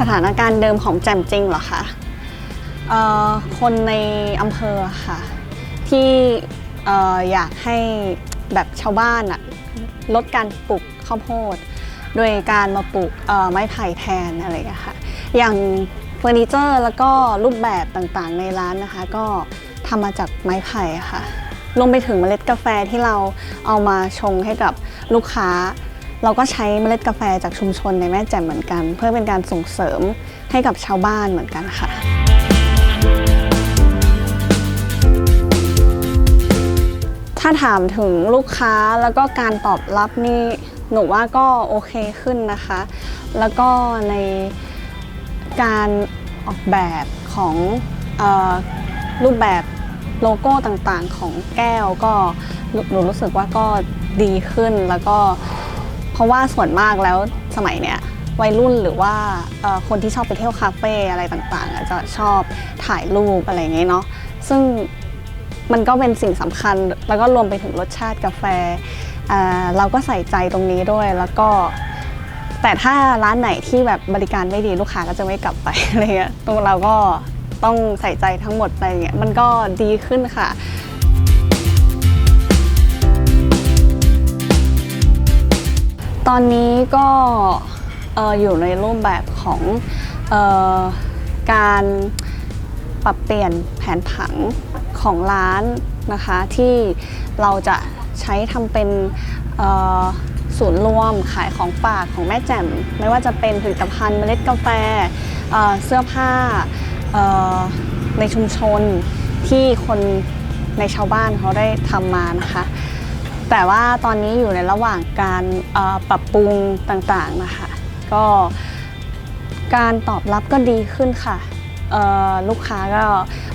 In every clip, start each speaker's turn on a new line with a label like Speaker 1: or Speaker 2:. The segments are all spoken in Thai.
Speaker 1: สถานการณ์เดิมของแจ่มจริงเหรอคะออคนในอำเภอค่ะ ที่อ่อยากให้แบบชาวบ้านอะลดการปลูกข้าวโพด โดยการมาปลูกไม้ไผ่แทนอะไรอย่างค่ะ อย่างเฟอร์นิเจอร์แล้วก็รูปแบบต่างๆในร้านนะคะ ก็ทำมาจากไม้ไผ่ค่ะรวมไปถึงเมล็ดกาแฟที่เราเอามาชงให้กับลูกค้า เราก็ใช้เมล็ดกาแฟจากชุมชนในแม่แจ่มเหมือนกัน เพื่อเป็นการส่งเสริมให้กับชาวบ้านเหมือนกันค่ะ ถ้าถามถึงลูกค้าแล้วก็การตอบรับนี่หนูว่าก็โอเคขึ้นนะคะ แล้วก็ในการออกแบบของออรูปแบบโลโก้ต่างๆของแก้วก็หนูรู้สึกว่าก็ดีขึ้นแล้วก็ ราะว่าส่วนมากแล้วสมัยเนี้ยวัยรุ่นหรือว่าคนที่ชอบไปเที่ยวคาเฟ่อะไรต่างๆอะจะชอบถ่ายรูปอะไรเงี้ยเนาะซึ่งมันก็เป็นสิ่งสำคัญแล้วก็รวมไปถึงรสชาติกาแฟ เราก็ใส่ใจตรงนี้ด้วยแล้วก็ แต่ถ้าร้านไหนที่แบบบริการไม่ดีลูกค้าก็จะไม่กลับไปอะไรเงี้ยตรงเราก็ต้องใส่ใจทั้งหมดอะไรเงี้ยมันก็ดีขึ้นค่ะ ตอนนี้ก็เอ่อยู่ในรูปแบบของออการปรับเปลี่ยนแผนผังของร้านนะคะที่เราจะใช้ทำเป็นศูนย์รวมขายของฝากของแม่แจ่ม ไม่ว่าจะเป็นผลิตภัณฑ์เมล็ดกาแฟเเสื้อผ้าในชุมชนที่คนในชาวบ้านเขาได้ทำมานะคะ แต่ว่าตอนนี้อยู่ในระหว่างการปรับปรุงต่างๆนะคะ ก็การตอบรับก็ดีขึ้นค่ะ ลูกค้าก็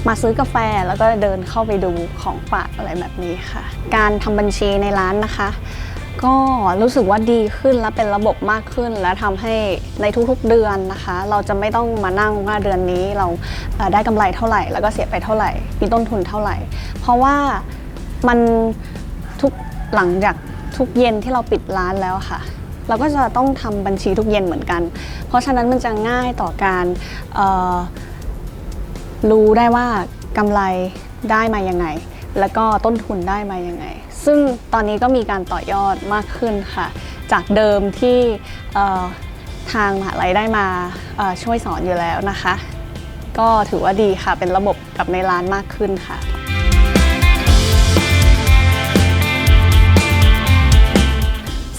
Speaker 1: มาซื้อกาแฟแล้วก็เดินเข้าไปดูของฝากอะไรแบบนี้ค่ะ การทำบัญชีในร้านนะคะ ก็รู้สึกว่าดีขึ้นและเป็นระบบมากขึ้น และทำให้ในทุกๆเดือนนะคะ เราจะไม่ต้องมานั่งว่าเดือนนี้เราได้กำไรเท่าไหร่ แล้วก็เสียไปเท่าไหร่ มีต้นทุนเท่าไหร่ เพราะว่ามัน หลังจากทุกเย็นที่เราปิดร้านแล้วค่ะ เราก็จะต้องทำบัญชีทุกเย็นเหมือนกัน เพราะฉะนั้นมันจะง่ายต่อการรู้ได้ว่ากำไรได้มายังไง แล้วก็ต้นทุนได้มายังไง ซึ่งตอนนี้ก็มีการต่อยอดมากขึ้นค่ะ จากเดิมที่ทางมหาลัยได้มาช่วยสอนอยู่แล้วนะคะ ก็ถือว่าดีค่ะเป็นระบบกับในร้านมากขึ้นค่ะ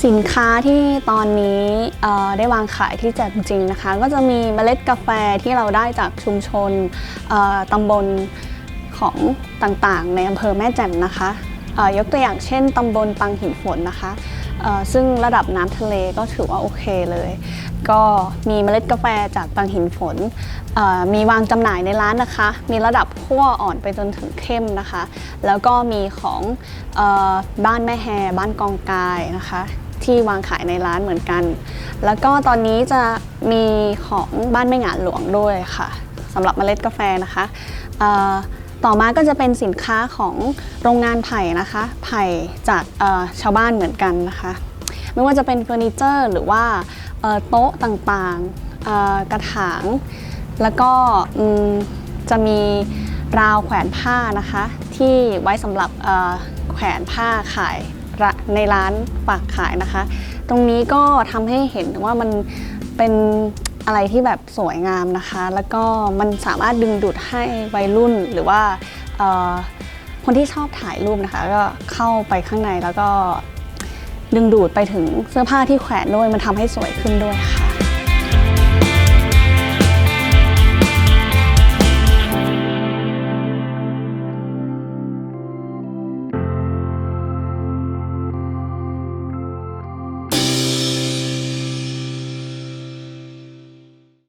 Speaker 1: สินค้าที่ตอนนี้ได้วางขายที่แจกจริงนะคะ ก็จะมีเมล็ดกาแฟที่เราได้จากชุมชนตำบลของต่างๆ ในอำเภอแม่แจ่มนะคะยกตัวอย่างเช่นตำบลปังหินฝนนะคะซึ่งระดับน้ำทะเลก็ถือว่าโอเคเลย ก็มีเมล็ดกาแฟจากปังหินฝน มีวางจำหน่ายในร้านนะคะ มีระดับขั้วอ่อนไปจนถึงเข้มนะคะ แล้วก็มีของออบ้านแม่แฮบ้านกองกายนะคะ ที่วางขายในร้านเหมือนกัน แล้วก็ตอนนี้จะมีของบ้านแม่หงานหลวงด้วยค่ะสำหรับเมล็ดกาแฟนะคะต่อมาก็จะเป็นสินค้าของโรงงานไผ่นะคะ ไผ่จากชาวบ้านเหมือนกันนะคะ ไม่ว่าจะเป็นเฟอร์นิเจอร์หรือว่าโต๊ะต่างๆกระถาง แล้วก็จะมีราวแขวนผ้านะคะ ที่ไว้สำหรับแขวนผ้าขาย ในร้านฝากขายนะคะ ตรงนี้ก็ทำให้เห็นว่ามันเป็นอะไรที่แบบสวยงามนะคะ แล้วก็มันสามารถดึงดูดให้วัยรุ่นหรือว่าคนที่ชอบถ่ายรูปนะคะ ก็เข้าไปข้างในแล้วก็ดึงดูดไปถึงเสื้อผ้าที่แขวนด้วยมันทำให้สวยขึ้นด้วยค่ะ